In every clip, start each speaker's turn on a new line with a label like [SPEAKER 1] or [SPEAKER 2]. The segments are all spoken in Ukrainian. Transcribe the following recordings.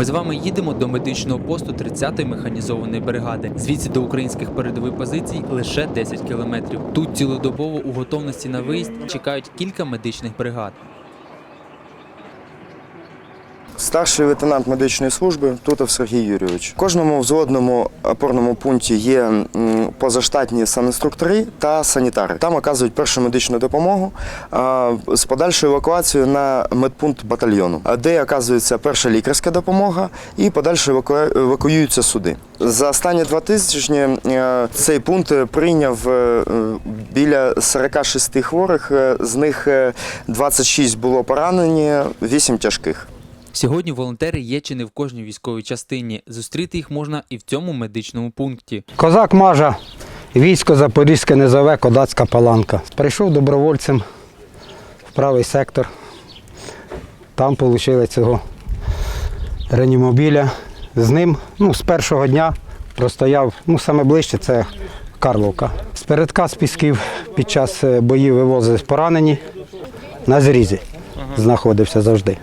[SPEAKER 1] Ми з вами їдемо до медичного посту 30-ї механізованої бригади. Звідси до українських передових позицій лише 10 кілометрів. Тут цілодобово у готовності на виїзд чекають кілька медичних бригад.
[SPEAKER 2] Старший лейтенант медичної служби Тутов Сергій Юрійович. В кожному взводному опорному пункті є позаштатні санінструктори та санітари. Там оказують першу медичну допомогу з подальшою евакуацією на медпункт батальйону, де оказується перша лікарська допомога і подальше еваку- евакуюються суди. За останні два тижні е, цей пункт прийняв е, біля 46 хворих, е, з них е, 26 було поранені, 8 тяжких.
[SPEAKER 1] Сьогодні волонтери є чи не в кожній військовій частині. Зустріти їх можна і в цьому медичному пункті.
[SPEAKER 3] Козак Мажа, військо Запорізьке низове, Кодацька паланка. Прийшов добровольцем в правий сектор. Там отримали цього реанімобіля. З ним ну, з першого дня простояв, ну саме ближче це Карловка. З передка з пісків під час е, боїв вивозили поранені. На зрізі знаходився завжди.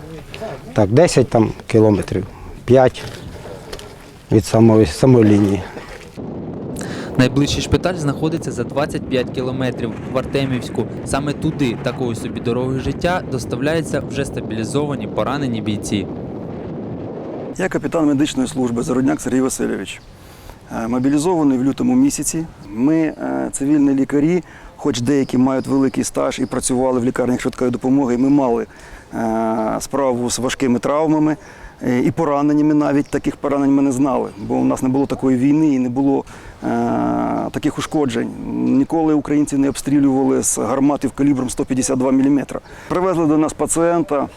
[SPEAKER 3] Так, 10 там, кілометрів, 5 від самої, самої лінії.
[SPEAKER 1] Найближчий шпиталь знаходиться за 25 кілометрів в Артемівську. Саме туди такою собі дорогою життя доставляються вже стабілізовані поранені бійці.
[SPEAKER 4] Я капітан медичної служби Зарудняк Сергій Васильович. Е, Мобілізований в лютому місяці. Ми, е, цивільні лікарі, хоч деякі мають великий стаж і працювали в лікарнях швидкої допомоги, ми мали е, справу з важкими травмами е, і пораненнями навіть. Таких поранень ми не знали, бо у нас не було такої війни і не було е, таких ушкоджень. Ніколи українців не обстрілювали з гарматів калібром 152 мм. Привезли до нас пацієнта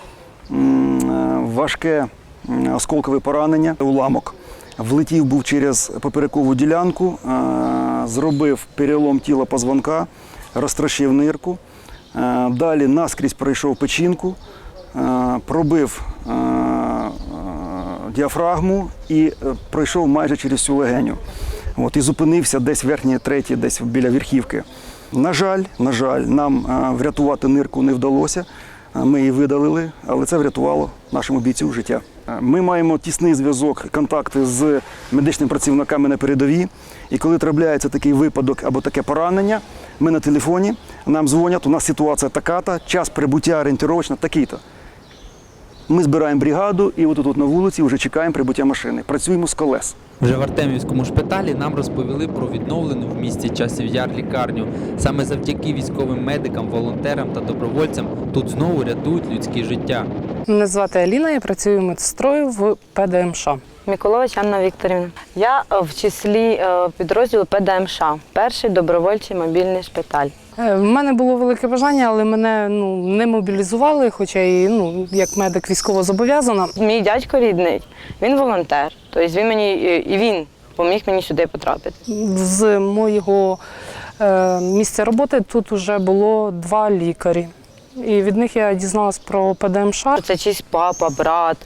[SPEAKER 4] важке осколкове поранення, уламок. Влетів був через поперекову ділянку, зробив перелом тіла позвонка, розтрощив нирку. Е, Далі наскрізь пройшов печінку, е, пробив е, діафрагму і пройшов майже через всю легеню. От, і зупинився десь в верхній третій, десь біля верхівки. На жаль, на жаль, нам врятувати нирку не вдалося. Ми її видалили, але це врятувало нашому бійцю життя. Ми маємо тісний зв'язок, контакти з медичними працівниками на передовій. І коли трапляється такий випадок або таке поранення, ми на телефоні, нам дзвонять, у нас ситуація така-то, час прибуття орієнтировочно такий-то. Ми збираємо бригаду і от на вулиці вже чекаємо прибуття машини. Працюємо з колес.
[SPEAKER 1] Вже в Артемівському шпиталі нам розповіли про відновлену в місті часів яр лікарню. Саме завдяки військовим медикам, волонтерам та добровольцям тут знову рятують людські життя.
[SPEAKER 5] Мене звати Аліна, я працюю медсестрою в ПДМШ.
[SPEAKER 6] Миколович Анна Вікторівна. Я е, в числі е, підрозділу ПДМШ, перший добровольчий мобільний шпиталь.
[SPEAKER 5] Е, В мене було велике бажання, але мене ну, не мобілізували, хоча і ну, як медик військово зобов'язана.
[SPEAKER 6] Мій дядько рідний, він волонтер. Тобто він мені е, і він поміг мені сюди потрапити.
[SPEAKER 5] З моєго е, місця роботи тут вже було два лікарі. І від них я дізналась про ПДМШ.
[SPEAKER 6] Це чийсь папа, брат,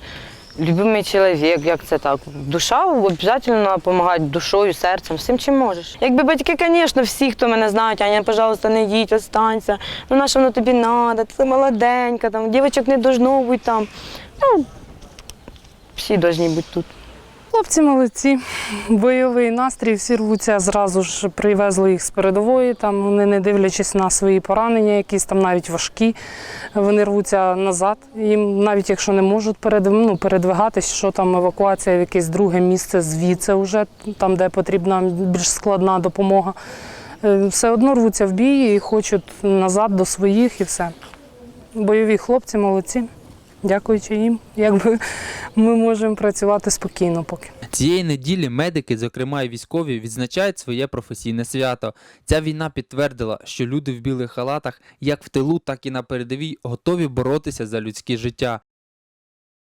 [SPEAKER 6] любимий чоловік, як це так. Душа обов'язково допомагати душою, серцем, всім чим можеш. Якби батьки, звісно, всі, хто мене знають, Аня, пожалуйста, не їдь, останься. Ну на що воно тобі треба? Ти молоденька, там, дівчинок не должно бути там. Ну, всі повинні бути тут.
[SPEAKER 5] Хлопці молодці, бойовий настрій, всі рвуться зразу ж привезли їх з передової. Там вони, не дивлячись на свої поранення, якісь там навіть важкі, вони рвуться назад. Їм навіть якщо не можуть перед, ну, передвигатись, що там евакуація в якесь друге місце звідси, вже там, де потрібна більш складна допомога. е, Все одно рвуться в бій і хочуть назад до своїх і все. Бойові хлопці молодці. Дякуючи їм, якби ми можемо працювати спокійно поки.
[SPEAKER 1] Цієї неділі медики, зокрема і військові, відзначають своє професійне свято. Ця війна підтвердила, що люди в білих халатах, як в тилу, так і на передовій, готові боротися за людське життя.